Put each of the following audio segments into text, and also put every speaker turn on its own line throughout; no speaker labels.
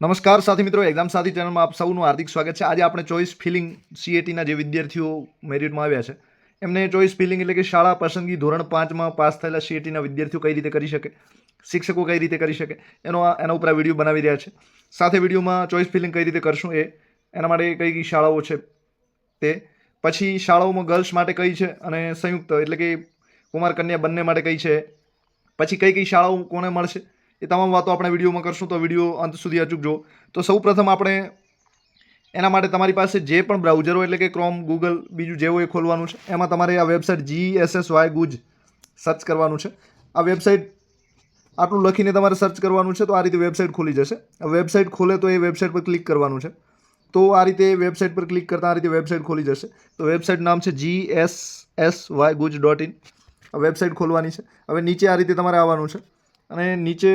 નમસ્કાર સાથી મિત્રો એક્ઝામ સાથી ચેનલમાં આપ સૌનું હાર્દિક સ્વાગત છે. આજે આપણે ચોઈસ ફિલિંગ સીએટીના જે વિદ્યાર્થીઓ મેરિટમાં આવ્યા છે, એમને ચોઈસ ફિલિંગ એટલે કે શાળા પસંદગી ધોરણ પાંચમાં પાસ થયેલા સીએટીના વિદ્યાર્થીઓ કઈ રીતે કરી શકે, શિક્ષકો કઈ રીતે કરી શકે, એનો એના ઉપર આ વીડિયો બનાવી રહ્યા છે. સાથે વિડીયોમાં ચોઈસ ફિલિંગ કઈ રીતે કરશું એ, એના માટે કઈ કઈ શાળાઓ છે તે, પછી શાળાઓમાં ગર્લ્સ માટે કઈ છે અને સંયુક્ત એટલે કે કુમાર કન્યા બંને માટે કઈ છે, પછી કઈ કઈ શાળાઓ કોને મળશે એ તમામ વાતો આપણે વિડીયોમાં કરશું, તો વીડિયો અંત સુધી અચૂકજો તો સૌ આપણે એના માટે તમારી પાસે જે પણ બ્રાઉઝર એટલે કે ક્રોમ ગૂગલ બીજું જે હોય એ ખોલવાનું છે. એમાં તમારે આ website G S S Y Guj search કરવાનું છે. આ વેબસાઇટ આટલું લખીને તમારે સર્ચ કરવાનું છે, તો આ રીતે વેબસાઇટ ખોલી જશે. વેબસાઇટ ખોલે તો એ વેબસાઇટ પર ક્લિક કરવાનું છે. તો આ રીતે વેબસાઇટ પર ક્લિક કરતાં આ રીતે વેબસાઇટ ખોલી જશે. તો વેબસાઇટ નામ છે G S S Y Guj dot in website ખોલવાની છે. હવે નીચે આ રીતે તમારે આવવાનું છે. અને નીચે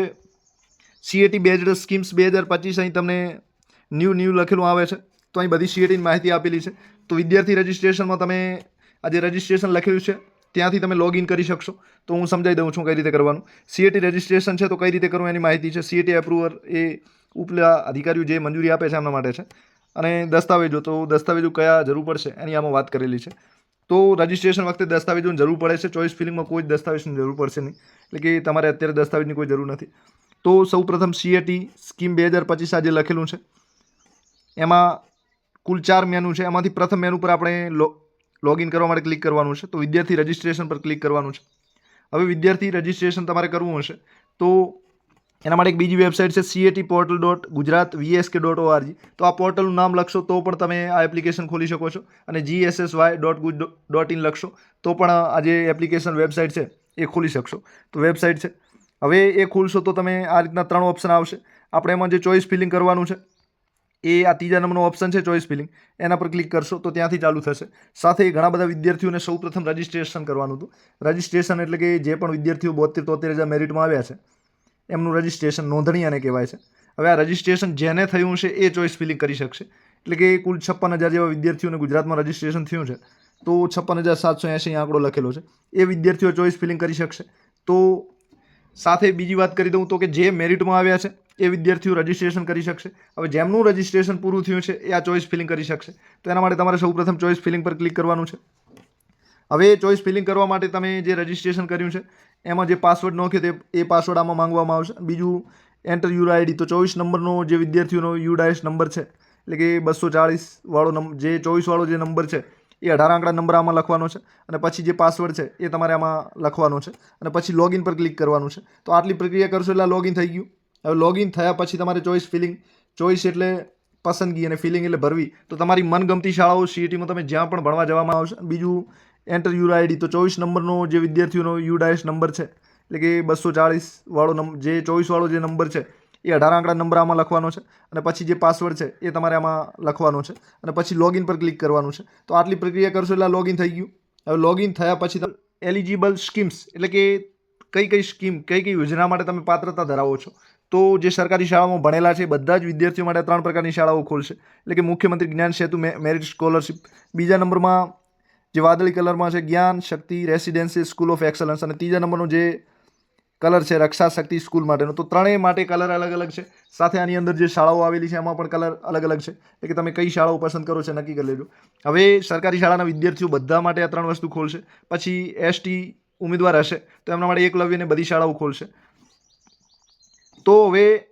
સીએટી બેઝડ સ્કીમ્સ બે હજાર પચીસ અહીં તમને ન્યૂ ન્યૂ લખેલું આવે છે. તો અહીં બધી સીએટીની માહિતી આપેલી છે. તો વિદ્યાર્થી રજિસ્ટ્રેશનમાં તમે આ જે રજિસ્ટ્રેશન લખેલું છે, ત્યાંથી તમે લોગિન કરી શકશો. તો હું સમજાવી દઉં છું કઈ રીતે કરવાનું. સીએટી રજિસ્ટ્રેશન છે તો કઈ રીતે કરવું એની માહિતી છે. સીએટી એપ્રુવર એ ઉપલા અધિકારીઓ જે મંજૂરી આપે છે એમના માટે છે. અને દસ્તાવેજો, તો દસ્તાવેજો કયા જરૂર પડશે એની આમાં વાત કરેલી છે. તો રજિસ્ટ્રેશન વખતે દસ્તાવેજોની જરૂર પડે છે. ચોઈસ ફિલિંગમાં કોઈ દસ્તાવેજની જરૂર પડશે નહીં. એટલે કે તમારે અત્યારે દસ્તાવેજની કોઈ જરૂર નથી. તો સૌ પ્રથમ સીએટી સ્કીમ બે હજાર પચીસ આજે લખેલું છે. એમાં કુલ ચાર મેનુ છે. એમાંથી પ્રથમ મેનુ પર આપણે લોગિન કરવા માટે ક્લિક કરવાનું છે. તો વિદ્યાર્થી રજિસ્ટ્રેશન પર ક્લિક કરવાનું છે. હવે વિદ્યાર્થી રજિસ્ટ્રેશન તમારે કરવું હશે. તો એના માટે એક બીજી વેબસાઇટ છે CAT portal dot Gujarat VSK dot ORG તો આ પોર્ટલનું નામ લખશો તો પણ તમે આ એપ્લિકેશન ખોલી શકો છો અને GSSY dot Guj dot in લખશો તો પણ આ જે એપ્લિકેશન વેબસાઇટ છે એ ખોલી શકશો. તો વેબસાઇટ છે. હવે એ ખોલશો તો તમે આ રીતના ત્રણ ઓપ્શન આવશે. આપણે એમાં જે ચોઇસ ફિલિંગ કરવાનું છે, એ આ ત્રીજા નંબરનો ઓપ્શન છે ચોઇસ ફિલિંગ. એના પર ક્લિક કરશો તો ત્યાંથી ચાલુ થશે. સાથે ઘણા બધા વિદ્યાર્થીઓને સૌપ્રથમ રજિસ્ટ્રેશન કરવાનું હતું. રજિસ્ટ્રેશન એટલે કે જે પણ વિદ્યાર્થીઓ બોતેર તોતેર હજાર મેરિટમાં આવ્યા છે એમનું રજિસ્ટ્રેશન નોંધણી આને કહેવાય છે. હવે આ રજિસ્ટ્રેશન જેને થયું છે એ ચોઇસ ફિલિંગ કરી શકશે. એટલે કે કુલ છપ્પન હજાર જેવા વિદ્યાર્થીઓને ગુજરાતમાં રજિસ્ટ્રેશન થયું છે, તો છપ્પન હજાર સાતસો એંશી આંકડો લખેલો છે. એ વિદ્યાર્થીઓ ચોઈસ ફિલિંગ કરી શકશે. તો સાથે બીજી વાત કરી દઉં તો કે જે મેરિટમાં આવ્યા છે, એ વિદ્યાર્થીઓ રજિસ્ટ્રેશન કરી શકશે. હવે જેમનું રજિસ્ટ્રેશન પૂરું થયું છે, એ આ ચોઇસ ફિલિંગ કરી શકશે. તો એના માટે તમારે સૌપ્રથમ ચોઈસ ફિલિંગ પર ક્લિક કરવાનું છે. હવે ચોઇસ ફિલિંગ કરવા માટે તમે જે રજિસ્ટ્રેશન કર્યું છે, એમાં જે પાસવર્ડ નાખ્યો તે, એ પાસવર્ડ આમાં માંગવામાં આવશે. બીજું એન્ટર યુર આઈડી તો ચોવીસ નંબરનો જે વિદ્યાર્થીઓનો યુડાયસ નંબર છે, એટલે કે બસો ચાળીસ વાળો નંબર જે ચોવીસવાળો જે નંબર છે, એ અઢાર આંકડા નંબર આમાં લખવાનો છે અને પછી જે પાસવર્ડ છે, એ તમારે આમાં લખવાનો છે અને પછી લોગિન પર ક્લિક કરવાનું છે. તો આટલી પ્રક્રિયા કરશો એટલે લોગિન થઈ ગયું. હવે લોગિન થયા પછી તમારે ચોઈસ ફિલિંગ, ચોઈસ એટલે પસંદગી અને ફિલિંગ એટલે ભરવી. તો તમારી મનગમતી શાળાઓ સીઈટીમાં તમે જ્યાં પણ ભણવા જવામાં આવશે. બીજું એન્ટર યુર આઈડી તો ચોવીસ નંબરનો જે વિદ્યાર્થીઓનો યુડાયસ નંબર છે, એટલે કે બસો ચાળીસવાળો નંબર જે ચોવીસવાળો જે નંબર છે, એ અઢાર આંકડા નંબર આમાં લખવાનો છે અને પછી જે પાસવર્ડ છે, એ તમારે આમાં લખવાનો છે અને પછી લોગિન પર ક્લિક કરવાનું છે. તો આટલી પ્રક્રિયા કરશો એટલે લોગિન થઈ ગયું. હવે લોગિન થયા પછી તમે એલિજિબલ સ્કીમ્સ એટલે કે કઈ કઈ સ્કીમ કઈ કઈ યોજના માટે તમે પાત્રતા ધરાવો છો. તો જે સરકારી શાળામાં ભણેલા છે બધા જ વિદ્યાર્થીઓ માટે ત્રણ પ્રકારની શાળાઓ ખોલશે. એટલે કે મુખ્યમંત્રી જ્ઞાન સેતુ મેરિટ સ્કોલરશિપ બીજા નંબરમાં જે વાદળી કલરમાં છે, Gyan Shakti residency, school of excellence અને ત્રીજા નંબરનો જે કલર છે, રક્ષા શક્તિ સ્કૂલ માટેનો. તો ત્રણેય માટે કલર અલગ અલગ છે. સાથે આની અંદર જે શાળાઓ આવેલી છે, એમાં પણ કલર અલગ અલગ છે. એટલે કે તમે કઈ શાળાઓ પસંદ કરો છો, નક્કી કરી લેજો. હવે સરકારી શાળાના વિદ્યાર્થીઓ બધા માટે આ ત્રણ વસ્તુ ખોલશે. પછી એસટી ઉમેદવાર હશે, તો એમના માટે એકલવ્યને બધી શાળાઓ ખોલશે. તો હવે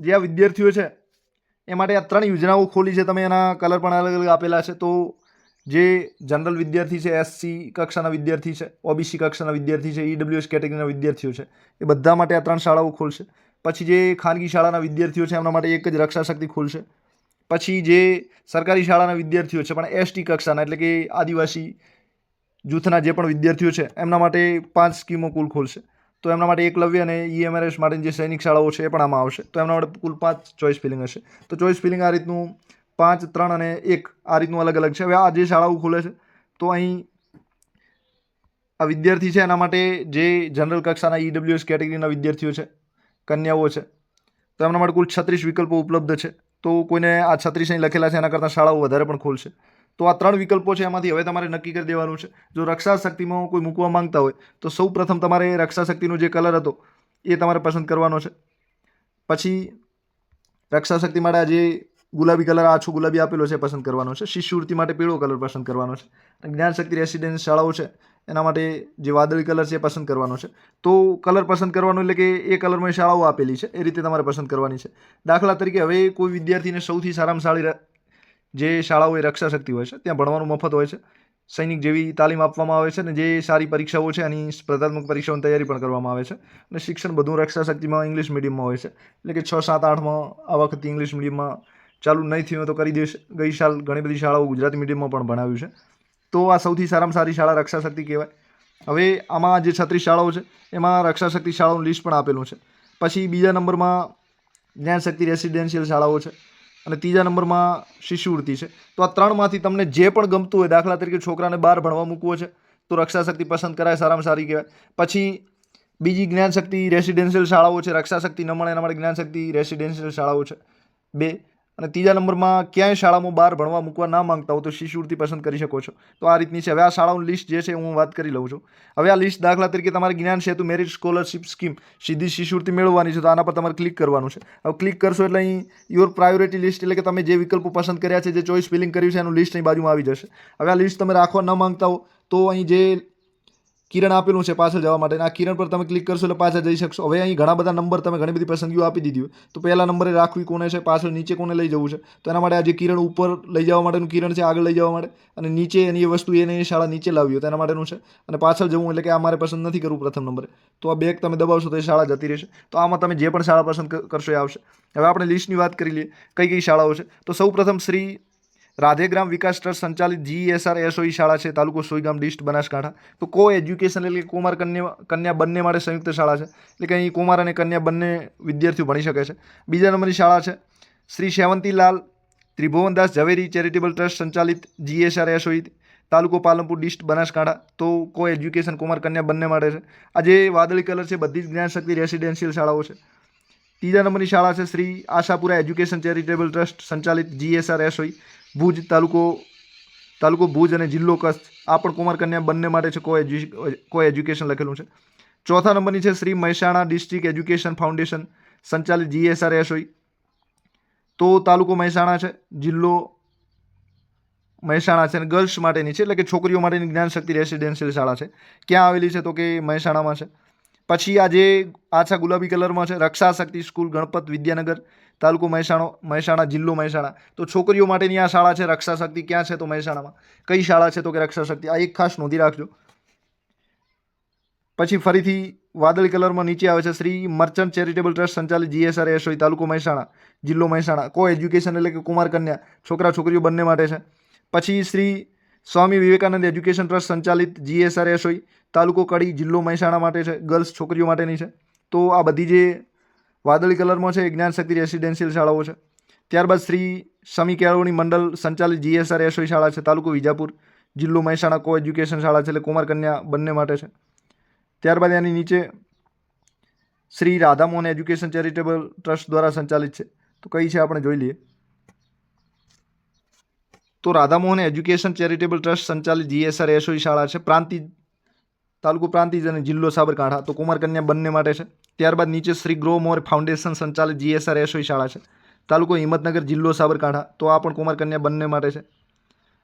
જે આ વિદ્યાર્થીઓ છે, એ માટે આ ત્રણ યોજનાઓ ખોલી છે. તમે એના કલર પણ અલગ અલગ આપેલા છે. તો જે જનરલ વિદ્યાર્થી છે એસસી કક્ષાના વિદ્યાર્થી છે ઓબીસી કક્ષાના વિદ્યાર્થી છે ઈડબ્લ્યુએસ કેટેગરીના વિદ્યાર્થીઓ છે. એ બધા માટે આ ત્રણ શાળાઓ ખોલશે. પછી જે ખાનગી શાળાના વિદ્યાર્થીઓ છે, એમના માટે એક જ રક્ષા શક્તિ ખોલશે. પછી જે સરકારી શાળાના વિદ્યાર્થીઓ છે, પણ એસટી કક્ષાના, એટલે કે આદિવાસી જૂથના જે પણ વિદ્યાર્થીઓ છે, એમના માટે પાંચ સ્કીમો કુલ ખોલશે. તો એમના માટે એકલવ્ય અને ઈએમઆરએસ માટેની જે સૈનિક શાળાઓ છે, એ પણ આમાં આવશે. તો એમના માટે કુલ પાંચ ચોઈસ ફિલિંગ હશે. તો ચોઈસ ફિલિંગ આ રીતનું પાંચ, ત્રણ અને એક આ રીતનું અલગ અલગ છે. હવે આ જે શાળાઓ ખુલે છે, તો અહીં આ વિદ્યાર્થી છે એના માટે જે જનરલ કક્ષાના ઈડબ્લ્યુએસ કેટેગરીના વિદ્યાર્થીઓ છે, કન્યાઓ છે, તો એમના માટે કુલ છત્રીસ વિકલ્પો ઉપલબ્ધ છે. તો કોઈને આ છત્રીસ અહીં લખેલા છે, એના કરતાં શાળાઓ વધારે પણ ખોલશે. તો આ ત્રણ વિકલ્પો છે એમાંથી હવે તમારે નક્કી કરી દેવાનું છે. જો રક્ષા શક્તિમાં કોઈ મૂકવા માંગતા હોય, તો સૌ પ્રથમ તમારે રક્ષા શક્તિનો જે કલર હતો, એ તમારે પસંદ કરવાનો છે. પછી રક્ષા શક્તિ માટે આ જે ગુલાબી કલર આછો ગુલાબી આપેલો છે પસંદ કરવાનો છે. શિષ્યવૃત્તિ માટે પીળો કલર પસંદ કરવાનો છે. અને જ્ઞાન શક્તિ રેસિડેન્સ શાળાઓ છે, એના માટે જે વાદળી કલર છે એ પસંદ કરવાનો છે. તો કલર પસંદ કરવાનો એટલે કે એ કલરમાં શાળાઓ આપેલી છે, એ રીતે તમારે પસંદ કરવાની છે. દાખલા તરીકે હવે કોઈ વિદ્યાર્થીને સૌથી સારામાં સારી જે શાળાઓ એ રક્ષા શક્તિ હોય છે, ત્યાં ભણવાનું મફત હોય છે. સૈનિક જેવી તાલીમ આપવામાં આવે છે અને જે સારી પરીક્ષાઓ છે એની સ્પર્ધાત્મક પરીક્ષાઓની તૈયારી પણ કરવામાં આવે છે. અને શિક્ષણ બધું રક્ષા શક્તિમાં ઇંગ્લિશ મીડિયમમાં હોય છે. એટલે કે છ, સાત, આઠમાં આ વખતે ઇંગ્લિશ મીડિયમમાં ચાલુ નહીં થયું તો કરી દેશે ગઈ સાલ ઘણી બધી શાળાઓ ગુજરાતી મીડિયમમાં પણ ભણાવ્યું છે. તો આ સૌથી સારામાં સારી શાળા રક્ષા શક્તિ કહેવાય. હવે આમાં જે છત્રીસ શાળાઓ છે, એમાં રક્ષાશક્તિ શાળાઓનું લિસ્ટ પણ આપેલું છે. પછી બીજા નંબરમાં જ્ઞાનશક્તિ રેસિડેન્શિયલ શાળાઓ છે અને ત્રીજા નંબરમાં શિષ્યવૃત્તિ છે. તો આ ત્રણમાંથી તમને જે પણ ગમતું હોય, દાખલા તરીકે છોકરાને બહાર ભણવા મૂકવો છે, તો રક્ષા શક્તિ પસંદ કરાય, સારામાં સારી કહેવાય. પછી બીજી જ્ઞાનશક્તિ રેસિડેન્શિયલ શાળાઓ છે, રક્ષાશક્તિ ન મળે એના માટે જ્ઞાનશક્તિ રેસિડેન્શિયલ શાળાઓ છે. બે. અને ત્રીજા નંબરમાં ક્યાંય શાળામાં બહાર ભણવા મૂકવા ના માંગતા હો તો શિષ્યવૃત્તિ પસંદ કરી શકો છો? તો આ રીતની છે. હવે આ શાળાઓની લિસ્ટ જે છે હું વાત કરી લઉં છું. હવે આ લિસ્ટ દાખલા તરીકે તમારે જ્ઞાન સેતુ મેરિટ સ્કોલરશિપ સ્કીમ સીધી શિષ્યવૃત્તિ મેળવવાની છે તો આના પર તમારે ક્લિક કરવાનું છે. હવે ક્લિક કરશો એટલે અહીં યોર પ્રાયોરિટી લિસ્ટ એટલે કે તમે જે વિકલ્પો પસંદ કર્યા છે, જે ચોઇસ ફિલિંગ કર્યું છે, એનું લિસ્ટ અહીં બાજુમાં આવી જશે. હવે આ લિસ્ટ તમે રાખવા ન માંગતા હો તો અહીં જે કિરણ આપેલું છે પાછળ જવા માટે. આ કિરણ પર તમે ક્લિક કરશો એટલે પાછળ જઈ શકશો. હવે અહીં ઘણા બધા નંબર તમે ઘણી બધી પસંદગીઓ આપી દીધી હોય. તો પહેલા નંબરે રાખવી કોને છે? પાછળ નીચે કોને લઈ જવું છે? તો એના માટે આ જે કિરણ ઉપર લઈ જવા માટેનું કિરણ છે, આગળ લઈ જવા માટે. અને નીચે એની એ વસ્તુ એને શાળા નીચે લાવી હોય તેના માટેનું છે. અને પાછળ જવું એટલે કે આ મારે પસંદ નથી કરવું પ્રથમ નંબરે તો આ બેગ તમે દબાવશો તો એ શાળા જતી રહેશે. તો આમાં તમે જે પણ શાળા પસંદ કરશો એ આવશે. હવે આપણે લિસ્ટની વાત કરી લઈએ. કઈ કઈ શાળાઓ છે? તો સૌ પ્રથમ શ્રી રાધેગ્રામ વિકાસ ટ્રસ્ટ સંચાલિત જીએસઆર એસઓઈ શાળા છે, તાલુકો સોઈગામ ડિસ્ટ બનાસકાંઠા. તો કો એજ્યુકેશન એટલે કુમાર કન્યા કન્યા બંને માટે સંયુક્ત શાળા છે. એટલે કે અહીં કુમાર અને કન્યા બંને વિદ્યાર્થીઓ ભણી શકે છે. બીજા નંબરની શાળા છે, શ્રી સેવંતીલાલ ત્રિભુવનદાસ ઝવેરી ચેરિટેબલ ટ્રસ્ટ સંચાલિત જીએસઆર એસઓઈ, તાલુકો પાલનપુર ડિસ્ટ બનાસકાંઠા. તો કો એજ્યુકેશન કુમાર કન્યા બંને માટે છે. આ જે વાદળી કલર છે, બધી જ જ્ઞાનશક્તિ રેસિડેન્શિયલ શાળાઓ છે. ત્રીજા નંબરની શાળા છે, Shri Ashapura education charitable trust સંચાલિત જીએસઆર એસઓઈ. ભુજ તાલુકો તાલુકો ભુજ અને જિલ્લો કચ્છ, આ પણ કુમાર કન્યા બંને માટે છે કો એજ્યુ, કો એજ્યુકેશન લખેલું છે. ચોથા નંબરની છે Shri Mehsana district education foundation, સંચાલિત જીએસઆર એસઓઈ તો તાલુકો મહેસાણા છે, જિલ્લો મહેસાણા છે અને ગર્લ્સ માટેની છે, એટલે કે છોકરીઓ માટેની જ્ઞાનશક્તિ રેસિડેન્શિયલ શાળા છે. ક્યાં આવેલી છે તો કે મહેસાણામાં છે. પછી આ જે આછા ગુલાબી કલરમાં છે રક્ષા શક્તિ સ્કૂલ ગણપત વિદ્યાનગર તાલુકો મહેસાણો, મહેસાણા, જિલ્લો મહેસાણા. તો છોકરીઓ માટેની આ શાળા છે રક્ષા શક્તિ ક્યાં છે તો મહેસાણામાં? કઈ શાળા છે તો કે રક્ષા શક્તિ આ એક ખાસ નોંધી રાખજો. પછી ફરીથી વાદળી કલરમાં નીચે આવે છે, શ્રી મર્ચન્ટ ચેરિટેબલ ટ્રસ્ટ સંચાલિત જીએસઆર એસઓઈ, તાલુકો મહેસાણા, જિલ્લો મહેસાણા. કો એજ્યુકેશન એટલે કે કુમાર કન્યા છોકરા, છોકરીઓ બંને માટે છે. પછી શ્રી સ્વામી વિવેકાનંદ એજ્યુકેશન ટ્રસ્ટ સંચાલિત જીએસઆર એસઓઈ, તાલુકો કડી, જિલ્લો મહેસાણા માટે છે. ગર્લ્સ છોકરીઓ માટેની છે. તો આ બધી જે વાદળી કલરમાં છે, જ્ઞાન શક્તિ રેસિડેન્શિયલ શાળાઓ છે. ત્યારબાદ શ્રી સમી કેળવણી મંડળ સંચાલિત જીએસઆર એસઓઈ શાળા છે, તાલુકો વિજાપુર, જિલ્લો મહેસાણા કો એજ્યુકેશન શાળા છે, એટલે કુમાર કન્યા બંને માટે છે. ત્યારબાદ એની નીચે Shri Radhamohan education charitable trust દ્વારા સંચાલિત છે. તો કઈ છે આપણે જોઈ લઈએ. તો રાધામોહન એજ્યુકેશન ચેરિટેબલ ટ્રસ્ટ સંચાલિત જીએસઆર એસઓઈ શાળા છે. પ્રાંતિજ તાલુકો પ્રાંતિજ અને જિલ્લો સાબરકાંઠા. તો કુમાર કન્યા બંને માટે છે. ત્યારબાદ નીચે શ્રી ગ્રો મોર ફાઉન્ડેશન સંચાલિત જીએસઆર એસઓઈ શાળા છે. તાલુકો હિંમતનગર, જિલ્લો સાબરકાંઠા. તો આ પણ કુમાર કન્યા બંને માટે છે.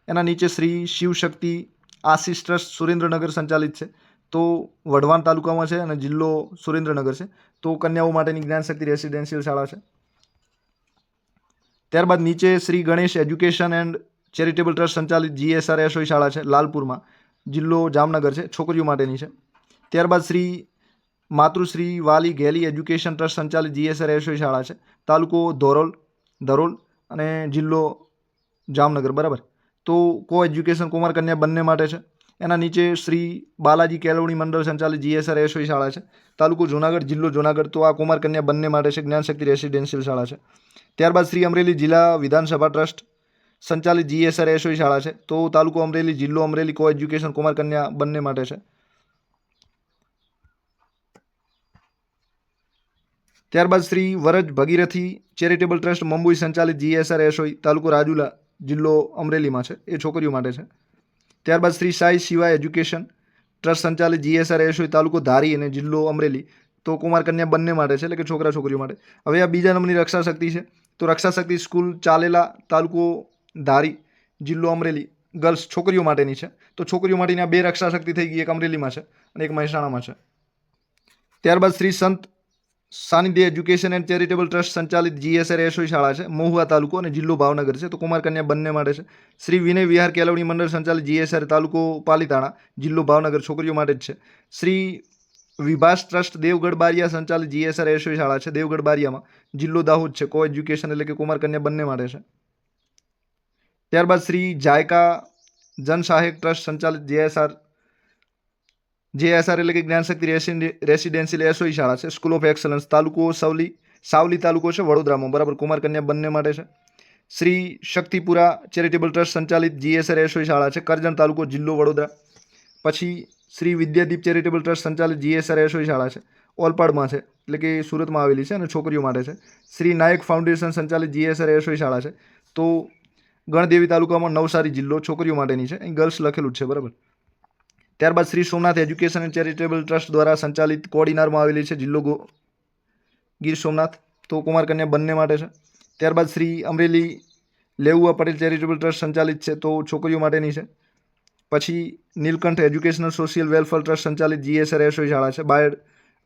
એના નીચે શ્રી શિવશક્તિ આશીષ ટ્રસ્ટ સુરેન્દ્રનગર સંચાલિત છે. તો વઢવાણ તાલુકામાં છે અને જિલ્લો સુરેન્દ્રનગર છે. તો કન્યાઓ માટેની જ્ઞાનશક્તિ રેસિડેન્શિયલ શાળા છે. ત્યારબાદ નીચે Shri Ganesh education and charitable trust સંચાલિત જીએસઆર એસઓઈ શાળા છે, લાલપુરમાં. જિલ્લો જામનગર છે, છોકરીઓ માટેની છે. ત્યારબાદ શ્રી માતૃશ્રી વાલી ગેલી એજ્યુકેશન ટ્રસ્ટ સંચાલિત જીએસઆર એસઓઈ શાળા છે, તાલુકો ધોરોલ, ધરોલ અને જિલ્લો જામનગર, બરાબર? તો કો એજ્યુકેશન કુમાર કન્યા બંને માટે છે. એના નીચે શ્રી બાલાજી કેળવણી મંડળ સંચાલિત જીએસઆર એસઓઈ શાળા છે. તાલુકો જુનાગઢ, જિલ્લો જુનાગઢ, તો આ કુમાર કન્યા બંને માટે છે, જ્ઞાનશક્તિ રેસિડેન્શિયલ શાળા છે. ત્યારબાદ શ્રી અમરેલી જિલ્લા વિધાનસભા ટ્રસ્ટ સંચાલિત જીએસઆર એસઓઈ શાળા છે. તો તાલુકો અમરેલી, જિલ્લો અમરેલી કો એજ્યુકેશન કુમાર કન્યા બંને માટે છે. ત્યારબાદ શ્રી વરજ ભગીરથી ચેરિટેબલ ટ્રસ્ટ મુંબઈ સંચાલિત જીએસઆર એસઓઈ તાલુકો રાજુલા, જિલ્લો અમરેલીમાં છે. એ છોકરીઓ માટે છે. ત્યારબાદ શ્રી સાઈ શિવાય એજ્યુકેશન ટ્રસ્ટ સંચાલિત જીએસઆર એસઓઈ તાલુકો ધારી અને જિલ્લો અમરેલી. તો કુમાર કન્યા બંને માટે છે, એટલે કે છોકરા છોકરીઓ માટે. હવે આ બીજા નંબરની રક્ષા શક્તિ છે. તો રક્ષાશક્તિ સ્કૂલ ચાલેલા તાલુકો ધારી, જિલ્લો અમરેલી, ગર્લ્સ છોકરીઓ માટેની છે. તો છોકરીઓ માટેની આ બે રક્ષાશક્તિ થઈ ગઈ, એક અમરેલીમાં છે અને એક મહેસાણામાં છે. ત્યારબાદ Shri Sant Sanidhya education and charitable trust સંચાલિત જીએસઆર એસોઈ શાળા છે, મહુવા તાલુકો અને જિલ્લો ભાવનગર છે. તો કુમાર કન્યા બંને માટે છે. શ્રી વિનય વિહાર કેળવણી મંડળ સંચાલિત જીએસઆર તાલુકો પાલીતાણા, જિલ્લો ભાવનગર છોકરીઓ માટે જ છે. શ્રી વિભાસ ટ્રસ્ટ દેવગઢ બારિયા સંચાલિત જીએસઆર એસોઈ શાળા છે, દેવગઢ બારિયામાં જિલ્લો દાહોદ છે. કો એજ્યુકેશન એટલે કે કુમાર કન્યા બંને માટે છે. ત્યારબાદ શ્રી જાયકા જનસહાયક ટ્રસ્ટ સંચાલિત જેએસઆર જેએસઆર એટલે કે જ્ઞાનશક્તિ રેસિડે- રેસિડેન્શિયલ એસોઈ શાળા છે. સ્કૂલ ઓફ એક્સલન્સ તાલુકો સવલી, સાવલી તાલુકો છે, વડોદરામાં. બરાબર, કુમાર કન્યા બંને માટે છે. શ્રી શક્તિપુરા ચેરિટેબલ ટ્રસ્ટ સંચાલિત જીએસઆર એસોઈ શાળા છે, કરજણ તાલુકો, જિલ્લો વડોદરા. પછી શ્રી વિદ્યાદીપ ચેરિટેબલ ટ્રસ્ટ સંચાલિત જીએસઆર એસોઈ શાળા છે, ઓલપાડમાં છે, એટલે કે સુરતમાં આવેલી છે અને છોકરીઓ માટે છે. શ્રી નાયક ફાઉન્ડેશન સંચાલિત જીએસઆર રસોઈ શાળા છે. તો ગણદેવી તાલુકામાં નવસારી જિલ્લો છોકરીઓ માટેની છે. અહીં ગર્લ્સ લખેલું છે, બરાબર. ત્યારબાદ Shri Somnath education and charitable trust દ્વારા સંચાલિત કોડીનારમાં આવેલી છે જિલ્લો ગીર સોમનાથ. તો કુમાર કન્યા બંને માટે છે. ત્યારબાદ શ્રી અમરેલી લેઉવા પટેલ ચેરિટેબલ ટ્રસ્ટ સંચાલિત છે, તો છોકરીઓ માટેની છે. પછી Nilkanth educational social welfare trust સંચાલિત જીએસઆર એસોઈ શાળા છે, બાયડ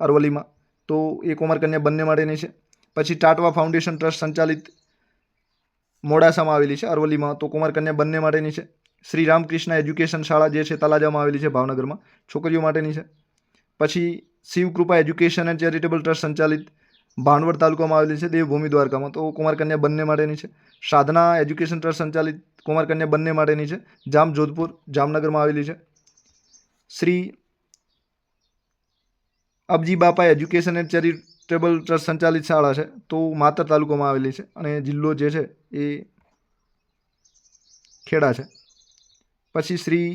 અરવલીમાં તો એ કુમાર કન્યા બંને માટેની છે. પછી ટાટવા ફાઉન્ડેશન ટ્રસ્ટ સંચાલિત મોડાસામાં આવેલી છે, અરવલ્લીમાં. તો કુમાર કન્યા બંને માટેની છે. શ્રી રામકૃષ્ણ એજ્યુકેશન શાળા જે છે, તલાજામાં આવેલી છે, ભાવનગરમાં. છોકરીઓ માટેની છે. પછી Shivkrupa education and charitable trust સંચાલિત ભાણવડ તાલુકામાં આવેલી છે, દેવભૂમિ દ્વારકામાં. તો કુમાર કન્યા બંને માટેની છે. સાધના એજ્યુકેશન ટ્રસ્ટ સંચાલિત કુમાર કન્યા બંને માટેની છે. જામ જોધપુર, જામનગરમાં આવેલી છે. Shri Abji Bapa education and charitable trust સંચાલિત શાળા છે, તો માતર તાલુકામાં આવેલી છે અને જિલ્લો જે છે એ ખેડા છે. પછી શ્રી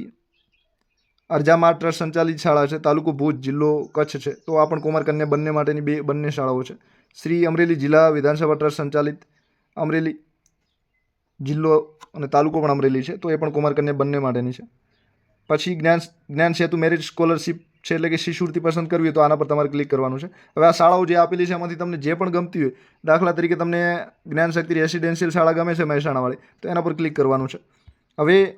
અરજામા ટ્રસ્ટ સંચાલિત શાળા છે, તાલુકો ભુજ જિલ્લો કચ્છ છે. તો આ પણ કુમાર કન્યા બંને માટેની બે, બંને શાળાઓ છે. શ્રી અમરેલી જિલ્લા વિધાનસભા ટ્રસ્ટ સંચાલિત અમરેલી જિલ્લો અને તાલુકો પણ અમરેલી છે, તો એ પણ કુમાર કન્યા બંને માટેની છે. પછી જ્ઞાન જ્ઞાન સેતુ મેરિટ સ્કોલરશિપ છે એટલે કે શિષ્યવૃત્તિ પસંદ કરવી હોય તો આના પર તમારે ક્લિક કરવાનું છે. હવે આ શાળાઓ જે આપેલી છે એમાંથી તમને જે પણ ગમતી હોય, દાખલા તરીકે તમને જ્ઞાન શક્તિ રેસિડેન્શિયલ શાળા ગમે છે મહેસાણાવાળી, તો એના પર ક્લિક કરવાનું છે. હવે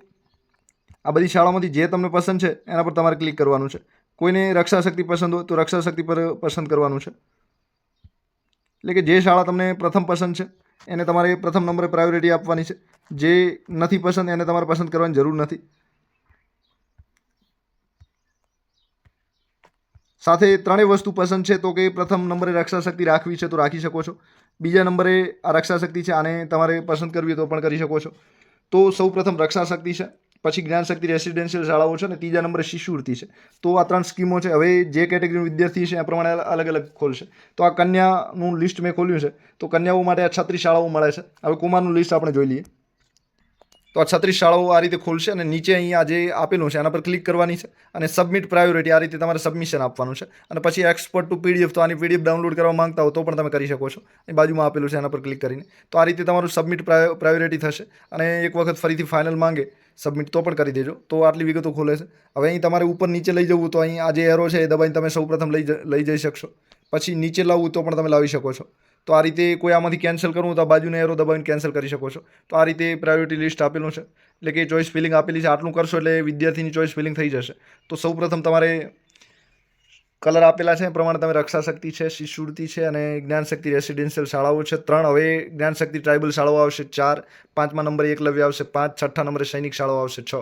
આ બધી શાળામાંથી જે તમને પસંદ છે, એના પર તમારે ક્લિક કરવાનું છે. કોઈને રક્ષાશક્તિ પસંદ હોય તો રક્ષા શક્તિ પર પસંદ કરવાનું છે. એટલે કે જે શાળા તમને પ્રથમ પસંદ છે, એને તમારે પ્રથમ નંબરે પ્રાયોરિટી આપવાની છે. જે નથી પસંદ, એને તમારે પસંદ કરવાની જરૂર નથી. સાથે ત્રણેય વસ્તુ પસંદ છે, તો કે પ્રથમ નંબરે રક્ષાશક્તિ રાખવી છે, તો રાખી શકો છો. બીજા નંબરે આ રક્ષાશક્તિ છે, આને તમારે પસંદ કરવી તો પણ કરી શકો છો. તો સૌ પ્રથમ રક્ષાશક્તિ છે, પછી જ્ઞાનશક્તિ રેસિડેન્શિયલ શાળાઓ છે અને ત્રીજા નંબરે શિષ્યવૃત્તિ છે. તો આ ત્રણ સ્કીમો છે, હવે જે કેટેગરીનો વિદ્યાર્થી છે, એ પ્રમાણે અલગ અલગ ખોલશે. તો આ કન્યાનું લિસ્ટ મેં ખોલ્યું છે, તો કન્યાઓ માટે આ છત્રીસ શાળાઓ મળે છે. હવે કુમારનું લિસ્ટ આપણે જોઈ લઈએ. તો આ છત્રીસ શાળાઓ આ રીતે ખોલશે અને નીચે અહીંયા જે આપેલું છે એના પર ક્લિક કરવાની છે અને સબમિટ પ્રાયોરિટી આ રીતે તમારે સબમિશન આપવાનું છે. અને પછી એક્સપોર્ટ ટુ પીડીએફ તો આની પીડીએફ ડાઉનલોડ કરવા માંગતા હો તો પણ તમે કરી શકો છો. એ બાજુમાં આપેલું છે એના પર ક્લિક કરીને. તો આ રીતે તમારું સબમિટ પ્રાયોરિટી થશે અને એક વખત ફરીથી ફાઇનલ માંગે સબમિટ તો પણ કરી દેજો. તો આટલી વિગતો ખોલે છે. હવે અહીં તમારે ઉપર નીચે લઈ જવું તો અહીં આ જે એરો છે એ દબાઈને તમે સૌપ્રથમ લઈ લઈ જઈ શકશો. પછી નીચે લાવવું તો પણ તમે લાવી શકો છો. તો આ રીતે કોઈ આમાંથી કેન્સલ કરવું તો આ બાજુનો એરો દબાવીને કેન્સલ કરી શકો છો. તો આ રીતે પ્રાયોરિટી લિસ્ટ આપેલું છે. એટલે કે ચોઈસ ફિલિંગ આપેલી છે. આટલું કરશો એટલે વિદ્યાર્થીની ચોઈસ ફિલિંગ થઈ જશે. તો સૌપ્રથમ તમારે કલર આપેલા છે. એ પ્રમાણે તમે રક્ષા શક્તિ છે, શિષ્યવૃત્તિ છે અને જ્ઞાનશક્તિ રેસિડેન્શિયલ શાળાઓ છે. ત્રણ. હવે જ્ઞાન શક્તિ ટ્રાઇબલ શાળાઓ આવશે ચાર. પાંચમા નંબરે એકલવ્ય આવશે પાંચ. છઠ્ઠા નંબરે સૈનિક શાળાઓ આવશે છ.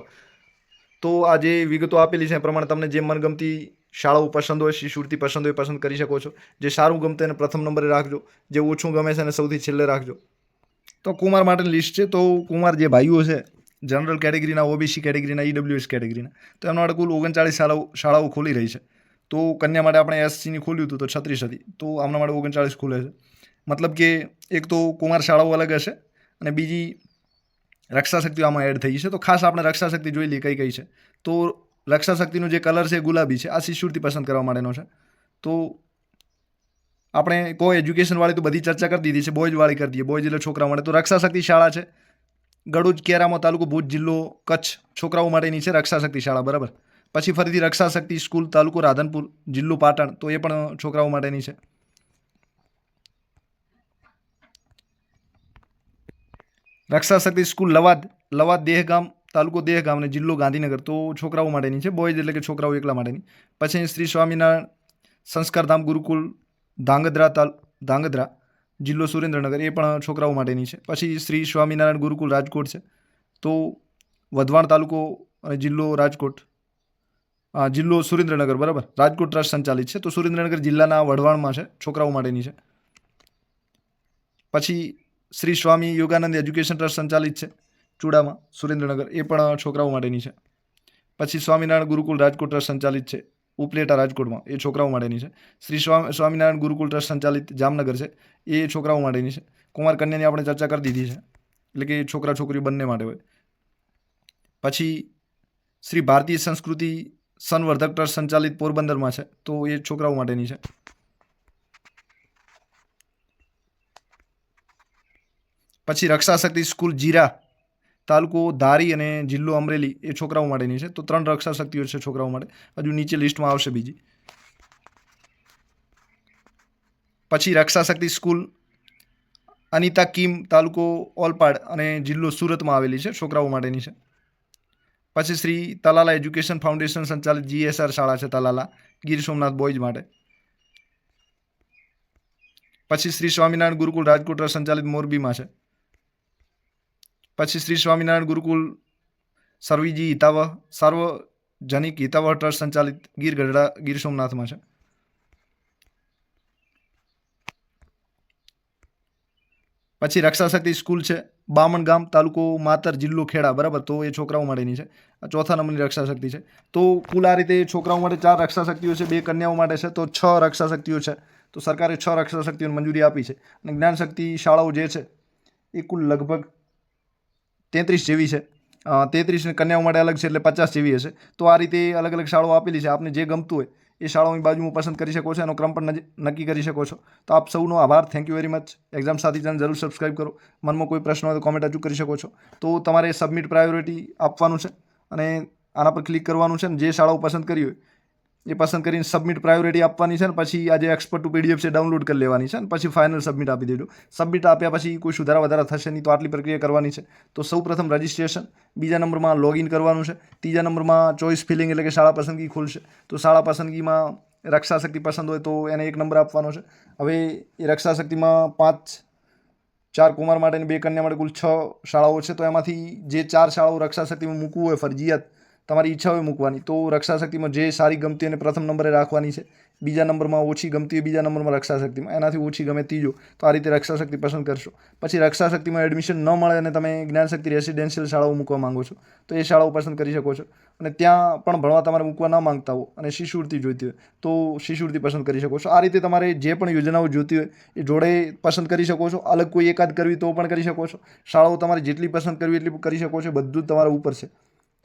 તો આ જે વિગતો આપેલી છે, એ પ્રમાણે તમને જે મનગમતી શાળાઓ પસંદ હોય શિષ્યવૃત્તિ પસંદ હોય પસંદ કરી શકો છો. જે સારું ગમતું એને પ્રથમ નંબરે રાખજો. જે ઓછું ગમે છે એને સૌથી છેલ્લે રાખજો. તો કુમાર માટેની લિસ્ટ છે. તો કુમાર જે ભાઈઓ છે, જનરલ કેટેગરીના, ઓબીસી કેટેગરીના, ઈડબ્લ્યુએસ કેટેગરીના, તો એમના માટે કુલ ઓગણચાળીસ શાળાઓ શાળાઓ ખોલી રહી છે. તો કન્યા માટે આપણે એસસીની ખોલ્યું હતું તો છત્રીસ હતી. તો આમના માટે ઓગણચાળીસ ખુલે છે. મતલબ કે એક તો કુમાર શાળાઓ અલગ હશે અને બીજી રક્ષાશક્તિ આમાં એડ થઈ છે. તો ખાસ આપણે રક્ષા શક્તિ જોઈ લઈએ કઈ કઈ છે. તો રક્ષા શક્તિનો જે કલર છે ગુલાબી છે. આ શિષ્યવૃત્તિ પસંદ કરવા માટેનો છે. તો આપણે કો એજ્યુકેશનવાળી તો બધી ચર્ચા કરી દીધી છે. બોયજવાળી કરી દઈએ બોયજ એટલે છોકરા માટે. તો રક્ષા શક્તિ શાળા છે. ગડુજ, કેરામો તાલુકો ભુજ જિલ્લો, કચ્છ છોકરાઓ માટેની છે રક્ષા શક્તિ શાળા. બરાબર? પછી ફરીથી રક્ષા શક્તિ સ્કૂલ તાલુકો રાધનપુર જિલ્લો પાટણ. તો એ પણ છોકરાઓ માટેની છે. રક્ષાશક્તિ સ્કૂલ લવાદ લવાદ દેહગામ તાલુકો દેહગામ અને જિલ્લો ગાંધીનગર. તો છોકરાઓ માટેની છે બોયઝ એટલે કે છોકરાઓ એકલા માટેની. પછી શ્રી સ્વામિનારાયણ સંસ્કારધામ ગુરુકુલ ધાંગધ્રા તાલ, ધાંગધ્રા જિલ્લો સુરેન્દ્રનગર, એ પણ છોકરાઓ માટેની છે. પછી શ્રી સ્વામિનારાયણ ગુરુકુલ રાજકોટ છે. તો વઢવાણ તાલુકો અને જિલ્લો રાજકોટ. જિલ્લો સુરેન્દ્રનગર, બરાબર? રાજકોટ ટ્રસ્ટ સંચાલિત છે. તો સુરેન્દ્રનગર જિલ્લાના વઢવાણમાં છે, છોકરાઓ માટેની છે. પછી શ્રી સ્વામી યોગાનંદ એજ્યુકેશન ટ્રસ્ટ સંચાલિત છે. ચુડામાં, સુરેન્દ્રનગર. એ પણ છોકરાઓ માટેની છે. પછી સ્વામિનારાયણ ગુરુકુલ રાજકોટ ટ્રસ્ટ સંચાલિત છે. ઉપલેટા રાજકોટમાં. એ છોકરાઓ માટેની છે. શ્રી સ્વા સ્વામિનારાયણ ગુરુકુલ ટ્રસ્ટ સંચાલિત જામનગર છે. એ છોકરાઓ માટેની છે. કુમાર કન્યાની આપણે ચર્ચા કરી દીધી છે. એટલે કે છોકરા છોકરી બંને માટે હોય. પછી શ્રી ભારતીય સંસ્કૃતિ સંવર્ધક ટ્રસ્ટ સંચાલિત પોરબંદરમાં છે. તો એ છોકરાઓ માટેની છે. પછી રક્ષા શક્તિ સ્કૂલ જીરા. તાલુકો ધારી અને જિલ્લો અમરેલી એ છોકરાઓ માટેની છે. તો ત્રણ રક્ષા શક્તિઓ છે છોકરાઓ માટે. હજુ નીચે લિસ્ટમાં આવશે બીજી. પછી રક્ષા શક્તિ સ્કૂલ. અનિતા કિમ તાલુકો ઓલપાડ અને જિલ્લો સુરતમાં આવેલી છે, છોકરાઓ માટેની છે. પછી શ્રી તલાલા એજ્યુકેશન ફાઉન્ડેશન સંચાલિત જીએસઆર શાળા છે તલાલા, ગીર સોમનાથ બોયઝ માટે. પછી શ્રી સ્વામિનારાયણ ગુરુકુલ રાજકોટ સંચાલિત મોરબીમાં છે. પછી શ્રી સ્વામિનારાયણ ગુરુકુલ, સર્વીજી હિતાવ સાર્વજનિક હિતાવ ટ્રસ્ટ સંચાલિત ગીર ગઢડા, ગીર સોમનાથમાં છે. પછી રક્ષાશક્તિ સ્કૂલ છે, બામણ ગામ, તાલુકો માતર, જિલ્લો ખેડા, બરાબર? તો એ છોકરાઓ માટેની છે. ચોથા નંબરની રક્ષાશક્તિ છે. તો કુલ આ રીતે છોકરાઓ માટે ચાર રક્ષાશક્તિઓ છે, બે કન્યાઓ માટે છે, તો છ રક્ષા શક્તિઓ છે. તો સરકારે છ રક્ષા શક્તિઓને મંજૂરી આપી છે. અને જ્ઞાન શક્તિ શાળાઓ જે છે, એ કુલ લગભગ તેત્રીસ જેવી છે. તેત્રીસ કન્યાઓ માટે અલગ છે એટલે પચાસ જેવી હશે. તો આ રીતે અલગ અલગ શાળાઓ આપેલી છે. આપને જે ગમતું હોય એ શાળાઓની બાજુમાં પસંદ કરી શકો છો. એનો ક્રમ પણ નક્કી કરી શકો છો. તો આપ સૌનો આભાર. Thank you very much exam Sathi channel જરૂર સબસ્ક્રાઇબ કરો. મનમાં કોઈ પ્રશ્ન હોય તો કોમેન્ટ હજુ કરી શકો છો. તો તમારે સબમિટ પ્રાયોરિટી આપવાનું છે અને આના પર ક્લિક કરવાનું છે ને જે શાળાઓ પસંદ કરી હોય એ પસંદ કરીને સબમિટ પ્રાયોરિટી આપવાની છે ને, પછી આ જે એક્સપર્ટ ટુ પીડીએફ છે ડાઉનલોડ કરી લેવાની છે ને, પછી ફાઇનલ સબમિટ આપી દેજો. સબમિટ આપ્યા પછી કોઈ સુધારા વધારા થશે નહીં તો આટલી પ્રક્રિયા કરવાની છે. તો સૌ પ્રથમ રજિસ્ટ્રેશન બીજા નંબરમાં લોગિન કરવાનું છે, ત્રીજા નંબરમાં ચોઇસ ફિલિંગ એટલે કે શાળા પસંદગી ખુલશે. તો શાળા પસંદગીમાં રક્ષા શક્તિ પસંદ હોય તો એને એક નંબર આપવાનો છે. હવે એ રક્ષા શક્તિમાં પાંચ, ચાર કુમાર માટે બે કન્યા માટે કુલ છ શાળાઓ છે. તો એમાંથી જે ચાર શાળાઓ રક્ષા શક્તિમાં મૂકવું હોય ફરજિયાત તમારી ઈચ્છા હોય મૂકવાની. તો રક્ષા શક્તિમાં જે સારી ગમતી અને પ્રથમ નંબરે રાખવાની છે. બીજા નંબરમાં ઓછી ગમતી હોય, બીજા નંબરમાં રક્ષા શક્તિમાં એનાથી ઓછી ગમે ત્રીજો, તો આ રીતે રક્ષા શક્તિ પસંદ કરશો. પછી રક્ષા શક્તિમાં એડમિશન ન મળે અને તમે જ્ઞાન શક્તિ રેસિડેન્શિયલ શાળાઓ મૂકવા માંગો છો, તો એ શાળાઓ પસંદ કરી શકો છો. અને ત્યાં પણ ભણવા તમારે મૂકવા ન માંગતા હો, અને શિશુવૃત્તિ જોઈતી હોય, તો શિશુવૃત્તિ પસંદ કરી શકો છો. આ રીતે તમારે જે પણ યોજનાઓ જોઈતી હોય, એ જોડે પસંદ કરી શકો છો. અલગ કોઈ એકાદ કરવી તો પણ કરી શકો છો. શાળાઓ તમારે જેટલી પસંદ કરવી એટલી કરી શકો છો. બધું જ તમારા ઉપર છે.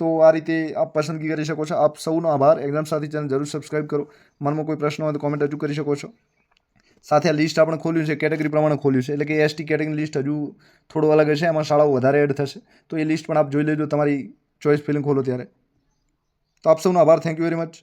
તો આ રીતે આપ પસંદગી કરી શકો છો. આપ સૌનો આભાર. એક્ઝામ સાથી ચેનલ જરૂર સબસ્ક્રાઈબ કરો. મનમાં કોઈ પ્રશ્ન હોય તો કોમેન્ટ હજુ કરી શકો છો. સાથે આ લિસ્ટ આપણે ખોલ્યું છે. કેટેગરી પ્રમાણે ખોલ્યું છે. એટલે કે એસટી કેટેગરી લિસ્ટ હજુ થોડું અલગ હશે. એમાં શાળાઓ વધારે એડ થશે. તો એ લિસ્ટ પણ આપ જોઈ લેજો. તમારી ચોઈસ ફિલિંગ ખોલો ત્યારે. તો આપ સૌનો આભાર. Thank you very much